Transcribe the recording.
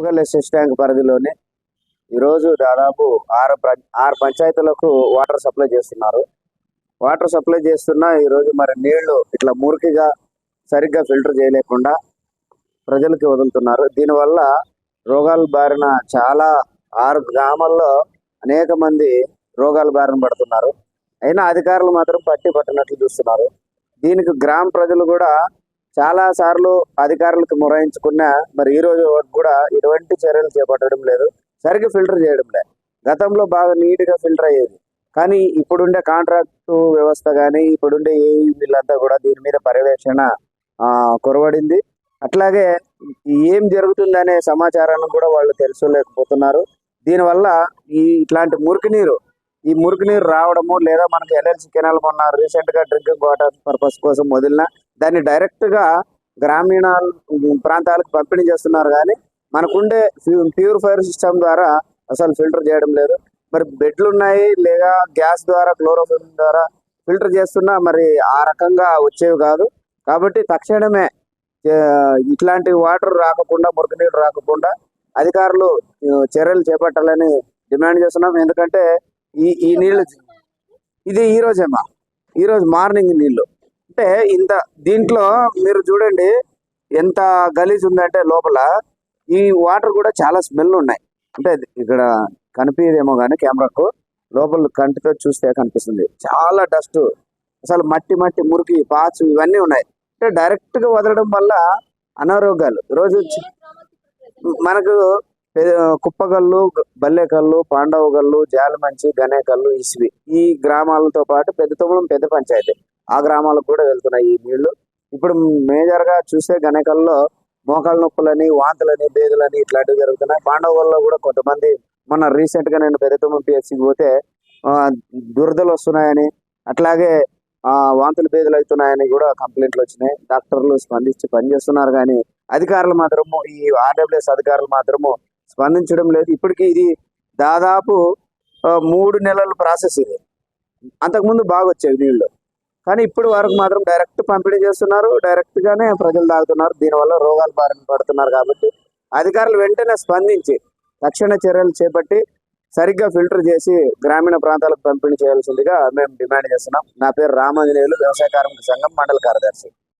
ఉప్పగల్ SS tank పరిధిలోనే. ఈరోజు దాదాపు ఆరు ప్ర- ఆరు పంచాయతీలకు వాటర్ సప్లై చేస్తున్నారు. వాటర్ సప్లై చేస్తున్నా ఈరోజు మరి నీళ్ళు ఇట్లా మురికిగా సరిగ్గా ఫిల్టర్ చేయలేకుండా ప్రజలకి వదులుతున్నారు. దీనివల్ల రోగాల బారిన చాలా ఆరు గ్రామాల్లో అనేక మంది రోగాల బారిన పడుతున్నారు. అయినా అధికారులు మాత్రం పట్టి పట్టినట్లు చూస్తున్నారు. దీనికి గ్రామ ప్రజలు కూడా చాలా సార్లు అధికారులకు మొరాయించుకున్నా మరి ఈ రోజు వరకు కూడా ఎటువంటి చర్యలు చేపట్టడం లేదు. సరిగ్గా ఫిల్టర్ చేయడం లేదు. గతంలో బాగా నీట్గా ఫిల్టర్ అయ్యేది. కానీ ఇప్పుడుండే కాంట్రాక్టు వ్యవస్థ కానీ ఇప్పుడుండే ఏ వీళ్ళంతా కూడా దీని మీద పర్యవేక్షణ కొరవడింది. అట్లాగే ఏం జరుగుతుందనే సమాచారాన్ని కూడా వాళ్ళు తెలుసుకోలేకపోతున్నారు. దీనివల్ల ఈ ఇట్లాంటి మురికి నీరు ఈ మురికి నీరు రావడము లేదా మనకి ఎల్ఎల్సి కెనాల్ మొన్న రీసెంట్గా డ్రింకింగ్ వాటర్ పర్పస్ కోసం వదిలిన దాన్ని డైరెక్ట్గా గ్రామీణ ప్రాంతాలకు పంపిణీ చేస్తున్నారు కానీ మనకుండే ప్యూరిఫైర్ సిస్టమ్ ద్వారా అసలు ఫిల్టర్ చేయడం లేదు. మరి బెడ్లు ఉన్నాయి లేదా గ్యాస్ ద్వారా క్లోరోఫిల్ ద్వారా ఫిల్టర్ చేస్తున్నా మరి ఆ రకంగా వచ్చేవి కాదు. కాబట్టి తక్షణమే ఇట్లాంటి వాటర్ రాకుండా మురికి రాకుండా అధికారులు చర్యలు చేపట్టాలని డిమాండ్ చేస్తున్నాం. ఎందుకంటే ఈ ఈ నీళ్ళు ఇది ఈ రోజేమా? ఈ రోజు మార్నింగ్ నీళ్ళు అంటే ఇంత దీంట్లో మీరు చూడండి ఎంత గలీజ్ ఉందంటే లోపల ఈ వాటర్ కూడా చాలా స్మెల్ ఉన్నాయి. అంటే ఇక్కడ కనిపించేదేమో కానీ కెమెరాకు లోపల కంటితో చూస్తే కనిపిస్తుంది. చాలా డస్ట్ అసలు మట్టి మట్టి మురికి పాచు ఇవన్నీ ఉన్నాయి. అంటే డైరెక్ట్గా వదలడం వల్ల అనారోగ్యాలు. రోజు మనకు కుప్పగల్లు బల్లెకల్లు పాండవగల్లు జాలమంచి గనేకల్లు ఇసివి. ఈ గ్రామాలతో పాటు పెద్ద తొమ్మిది పెద్ద పంచాయతీ. ఆ గ్రామాలకు కూడా వెళ్తున్నాయి ఈ నీళ్ళు. ఇప్పుడు మేజర్గా చూస్తే గనేకల్లో మోకాళ్ళ నొప్పులని వాంతులని బేదులని ఇట్లాంటివి జరుగుతున్నాయి. పాండవగల్లో కూడా కొంతమంది మొన్న రీసెంట్గా నేను పెద్ద తొమ్మిది పిఎస్సికి పోతే ఆ, దురదలు వస్తున్నాయని అట్లాగే ఆ వాంతులు బేదులు అవుతున్నాయని కూడా కంప్లైంట్లు వచ్చినాయి. డాక్టర్లు స్పందించి పనిచేస్తున్నారు కానీ అధికారులు మాత్రము ఈ ఆర్డబ్ల్యూఎస్ అధికారులు మాత్రము స్పందించడం లేదు. ఇప్పటికి ఇది దాదాపు మూడు నెలల ప్రాసెస్ ఇది. అంతకుముందు బాగా వచ్చేవి నీళ్ళు కానీ ఇప్పుడు వరకు మాత్రం డైరెక్ట్ పంపిణీ చేస్తున్నారు. డైరెక్ట్ గానే ప్రజలు తాగుతున్నారు. దీనివల్ల రోగాలు బారిన పడుతున్నారు కాబట్టి అధికారులు వెంటనే స్పందించి తక్షణ చర్యలు చేపట్టి సరిగ్గా ఫిల్టర్ చేసి గ్రామీణ ప్రాంతాలకు పంపిణీ చేయాల్సిందిగా మేము డిమాండ్ చేస్తున్నాం. నా పేరు రామాంజనేయులు వ్యవసాయ కార్మిక సంఘం మండల కార్యదర్శి.